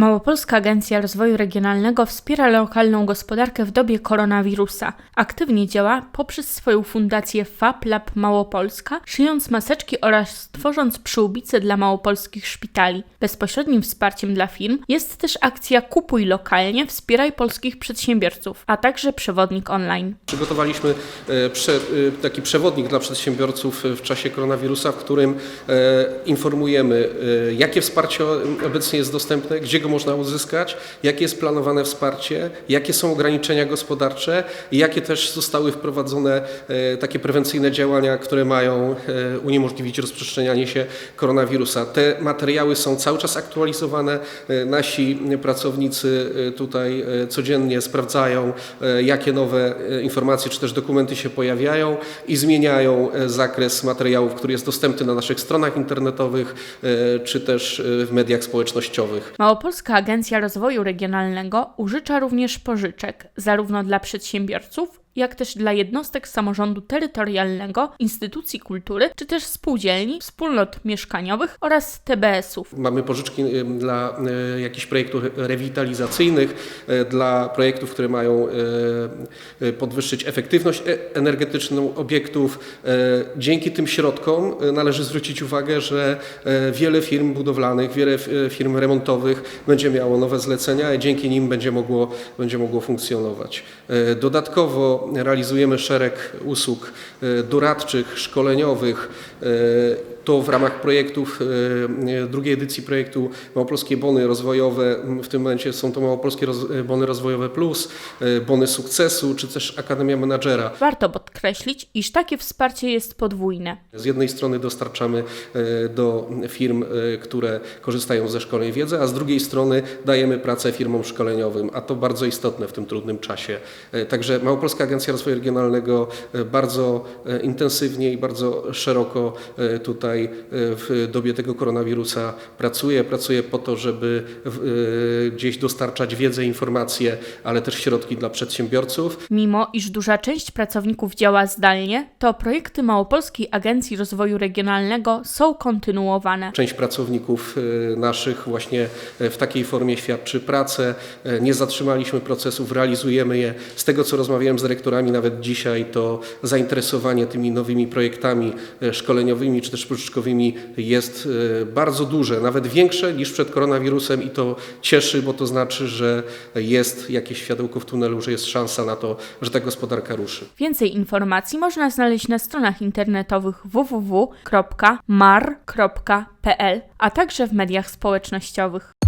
Małopolska Agencja Rozwoju Regionalnego wspiera lokalną gospodarkę w dobie koronawirusa. Aktywnie działa poprzez swoją fundację FAP Lab Małopolska, szyjąc maseczki oraz tworząc przyłbice dla małopolskich szpitali. Bezpośrednim wsparciem dla firm jest też akcja Kupuj lokalnie, wspieraj polskich przedsiębiorców, a także przewodnik online. Przygotowaliśmy e, e, taki przewodnik dla przedsiębiorców w czasie koronawirusa, w którym e, informujemy, e, jakie wsparcie obecnie jest dostępne, gdzie go można uzyskać, jakie jest planowane wsparcie, jakie są ograniczenia gospodarcze i jakie też zostały wprowadzone e, takie prewencyjne działania, które mają e, uniemożliwić rozprzestrzenianie się koronawirusa. Te materiały są cały czas aktualizowane. E, Nasi pracownicy tutaj codziennie sprawdzają, jakie nowe informacje czy też dokumenty się pojawiają i zmieniają zakres materiałów, który jest dostępny na naszych stronach internetowych czy też w mediach społecznościowych. Małopolska Agencja Rozwoju Regionalnego użycza również pożyczek, zarówno dla przedsiębiorców, jak też dla jednostek samorządu terytorialnego, instytucji kultury, czy też spółdzielni, wspólnot mieszkaniowych oraz TBS-ów. Mamy pożyczki dla y, jakichś projektów rewitalizacyjnych, y, dla projektów, które mają y, podwyższyć efektywność e- energetyczną obiektów. Dzięki tym środkom należy zwrócić uwagę, że wiele firm budowlanych, wiele firm remontowych będzie miało nowe zlecenia i dzięki nim będzie mogło, będzie mogło funkcjonować. Dodatkowo realizujemy szereg usług y, doradczych, szkoleniowych. Y, To w ramach projektów y, drugiej edycji projektu Małopolskie Bony Rozwojowe. W tym momencie są to Małopolskie Bony Rozwojowe Plus, y, Bony Sukcesu, czy też Akademia Menadżera. Warto podkreślić, iż takie wsparcie jest podwójne. Z jednej strony dostarczamy do firm, które korzystają ze szkoleń wiedzę, a z drugiej strony dajemy pracę firmom szkoleniowym, a to bardzo istotne w tym trudnym czasie. Także Małopolska Agencja Rozwoju Regionalnego bardzo intensywnie i bardzo szeroko e, tutaj e, w dobie tego koronawirusa pracuje. Pracuje po to, żeby e, gdzieś dostarczać wiedzę, informacje, ale też środki dla przedsiębiorców. Mimo iż duża część pracowników działa zdalnie, to projekty Małopolskiej Agencji Rozwoju Regionalnego są kontynuowane. Część pracowników e, naszych właśnie w takiej formie świadczy pracę. Nie zatrzymaliśmy procesów, realizujemy je. Z tego, co rozmawiałem z dyrektorami nawet dzisiaj, to zainteresowanie tymi nowymi projektami szkoleniowymi czy też jest e, bardzo duże, nawet większe niż przed koronawirusem i to cieszy, bo to znaczy, że jest jakieś światełko w tunelu, że jest szansa na to, że ta gospodarka ruszy. Więcej informacji można znaleźć na stronach internetowych www.mar.pl, a także w mediach społecznościowych.